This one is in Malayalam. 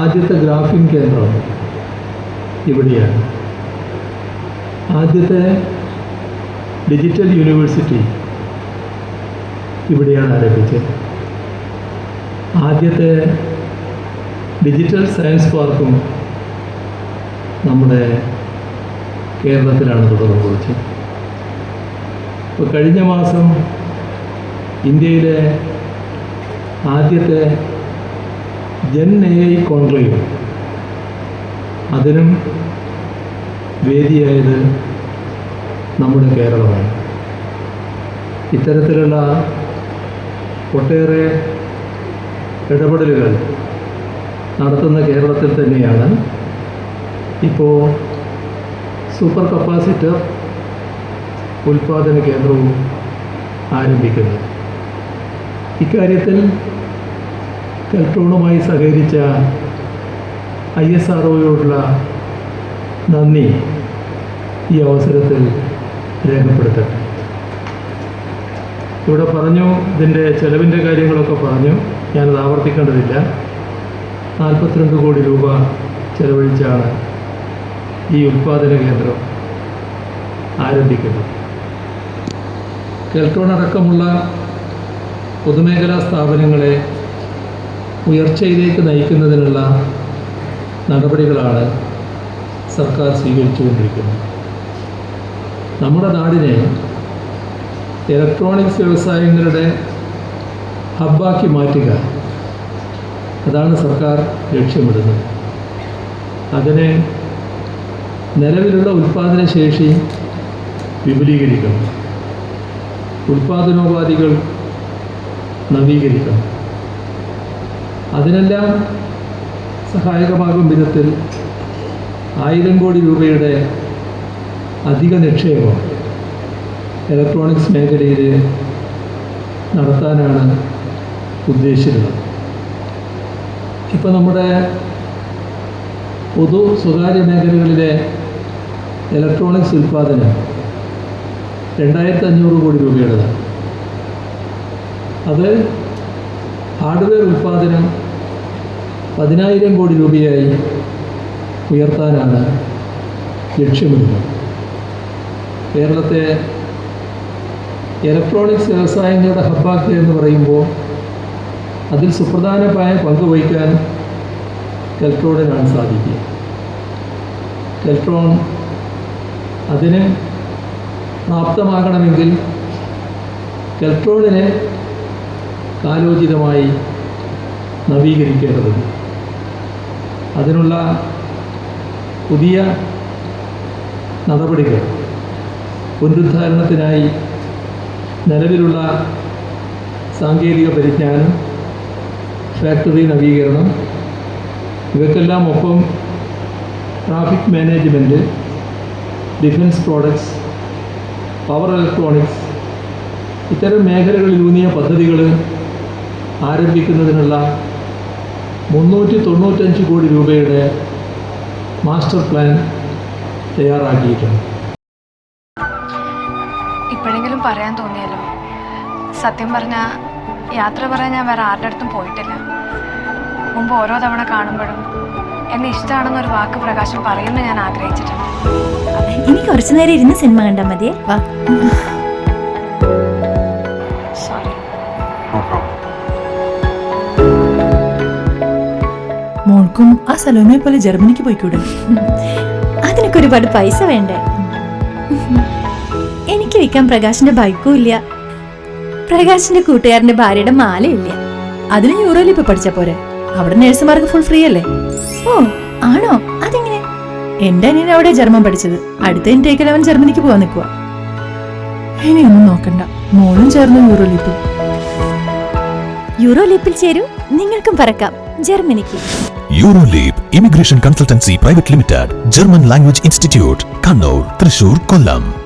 ആദ്യത്തെ ഗ്രാഫിംഗ് കേന്ദ്രം ഇവിടെയാണ്. ആദ്യത്തെ ഡിജിറ്റൽ യൂണിവേഴ്സിറ്റി ഇവിടെയാണ് ആരംഭിച്ചത്. ആദ്യത്തെ ഡിജിറ്റൽ സയൻസ് പാർക്കും നമ്മുടെ കേരളത്തിലാണ് തുടർന്ന് കുറിച്ചത് ഇപ്പോൾ കഴിഞ്ഞ മാസം ഇന്ത്യയിലെ ആദ്യത്തെ ജൻ എ കോൺക്ലേവ് അതിനും വേദിയായത് നമ്മുടെ കേരളമാണ്. ഇത്തരത്തിലുള്ള ഒട്ടേറെ ഇടപെടലുകൾ നടത്തുന്ന കേരളത്തിൽ തന്നെയാണ്. ഇപ്പോൾ സൂപ്പർ കപ്പാസിറ്റർ ഉൽപാദന കേന്ദ്രവും ആരംഭിക്കുന്നത്. ഇക്കാര്യത്തിൽ കെൽട്രോണുമായി സഹകരിച്ച ഐ എസ് ആർ ഒയോടുള്ള നന്ദി ഈ അവസരത്തിൽ രേഖപ്പെടുത്തട്ടെ. ഇവിടെ പറഞ്ഞു ഇതിന്റെ ചെലവിന്റെ കാര്യങ്ങളൊക്കെ പറഞ്ഞു. ഞാനത് ആവർത്തിക്കേണ്ടതില്ല. നാൽപ്പത്തിരണ്ട് കോടി രൂപ ചെലവഴിച്ചാണ് ഈ ഉൽപാദന കേന്ദ്രം ആരംഭിക്കുന്നത്. കെൽട്രോൺ അടക്കമുള്ള പൊതുമേഖലാ സ്ഥാപനങ്ങളെ ഉയർച്ചയിലേക്ക് നയിക്കുന്നതിനുള്ള നടപടികളാണ് സർക്കാർ സ്വീകരിച്ചുകൊണ്ടിരിക്കുന്നത്. നമ്മുടെ നാടിനെ ഇലക്ട്രോണിക്സ് വ്യവസായങ്ങളുടെ ഹബ്ബാക്കി മാറ്റുക. അതാണ് സർക്കാർ ലക്ഷ്യമിടുന്നത്. അതിനെ നിലവിലുള്ള ഉൽപ്പാദന ശേഷി വിപുലീകരിക്കണം. ഉൽപ്പാദനോപാധികൾ നവീകരിക്കണം. അതിനെല്ലാം സഹായകമാകും വിധത്തിൽ ആയിരം കോടി രൂപയുടെ അധിക നിക്ഷേപം ഇലക്ട്രോണിക്സ് മേഖലയിൽ നടത്താനാണ് ഉദ്ദേശിച്ചിരുന്നത് ഇപ്പോൾ നമ്മുടെ പൊതു സ്വകാര്യ മേഖലകളിലെ ഇലക്ട്രോണിക്സ് ഉൽപ്പാദനം രണ്ടായിരത്തി അഞ്ഞൂറ് കോടി രൂപയുടേതാണ്. അത് ഹാർഡ്വെയർ ഉൽപ്പാദനം പതിനായിരം കോടി രൂപയായി ഉയർത്താനാണ് ലക്ഷ്യമിടുന്നത്. കേരളത്തെ ഇലക്ട്രോണിക്സ് വ്യവസായങ്ങളുടെ ഹബ്ബാക്കുക എന്ന് പറയുമ്പോൾ അതിൽ സുപ്രധാനമായ പങ്ക് വഹിക്കാൻ കെൽട്രോണിനാണ് സാധിക്കുക. കെൽട്രോൺ അതിന് പ്രാപ്തമാകണമെങ്കിൽ കെൽട്രോണിനെ കാലോചിതമായി നവീകരിക്കേണ്ടതുണ്ട്. അതിനുള്ള പുതിയ നടപടികൾ പുനരുദ്ധാരണത്തിനായി നിലവിലുള്ള സാങ്കേതിക പരിജ്ഞാനം ഫാക്ടറി നവീകരണം ഇവയ്ക്കെല്ലാം ഒപ്പം traffic management defence products power electronics ഇത്തരം മേഖലകളിലൂന്നിയ പദ്ധതികൾ ആരംഭിക്കുന്നതിനുള്ള മുന്നൂറ്റി തൊണ്ണൂറ്റഞ്ച് കോടി രൂപയുടെ മാസ്റ്റർ പ്ലാൻ തയ്യാറാക്കിയിട്ടുണ്ട്. ഇപ്പോഴെങ്കിലും പറയാൻ തോന്നിയല്ലോ. സത്യം പറഞ്ഞാൽ യാത്ര പറയാൻ ഞാൻ വേറെ ആരുടെ അടുത്തും പോയിട്ടില്ല. മുമ്പ് ഓരോ തവണ കാണുമ്പോഴും എന്നെ ഇഷ്ടമാണെന്നൊരു വാക്ക് പ്രകാശം പറയുമെന്ന് ഞാൻ ആഗ്രഹിച്ചിട്ടുണ്ട്. ഇനി കുറച്ചു നേരം ഇരുന്ന് സിനിമ കണ്ടാൽ മതിയേ. വാ. മോൾക്കും ആ സലോമയെ പോലെ ജർമ്മനിക്ക് പോയിക്കൂടെ? അതിനൊക്കെ ഒരുപാട് പൈസ വേണ്ടേ? എനിക്ക് വിൽക്കാൻ പ്രകാശിന്റെ ബൈക്കും ഇല്ല. പ്രകാശിന്റെ കൂട്ടുകാരന്റെ ഭാര്യയുടെ മാലയില്ല അതിന് യൂറോയിൽ ഇപ്പൊ പഠിച്ച പോരെ? അവിടെ നഴ്സുമാർക്ക് ഫുൾ ഫ്രീ അല്ലേ? ഓ ആണോ? അതെങ്ങനെ? എന്റെ അനിയൻ അവിടെ ജർമ്മൻ പഠിച്ചത്. അടുത്ത ഇൻടേക്കിൽ അവൻ ജർമ്മനിക്ക് പോവാൻ നിൽക്കുക ഇനി ഒന്നും നോക്കണ്ട. മോളും ചേർന്ന് യൂറോ ലീപ്പിൽ ചേരൂ നിങ്ങൾക്കും പറക്കാം. ജർമ്മനിക്ക്. Euroleap immigration consultancy private limited German language institute Kannur Thrissur Kollam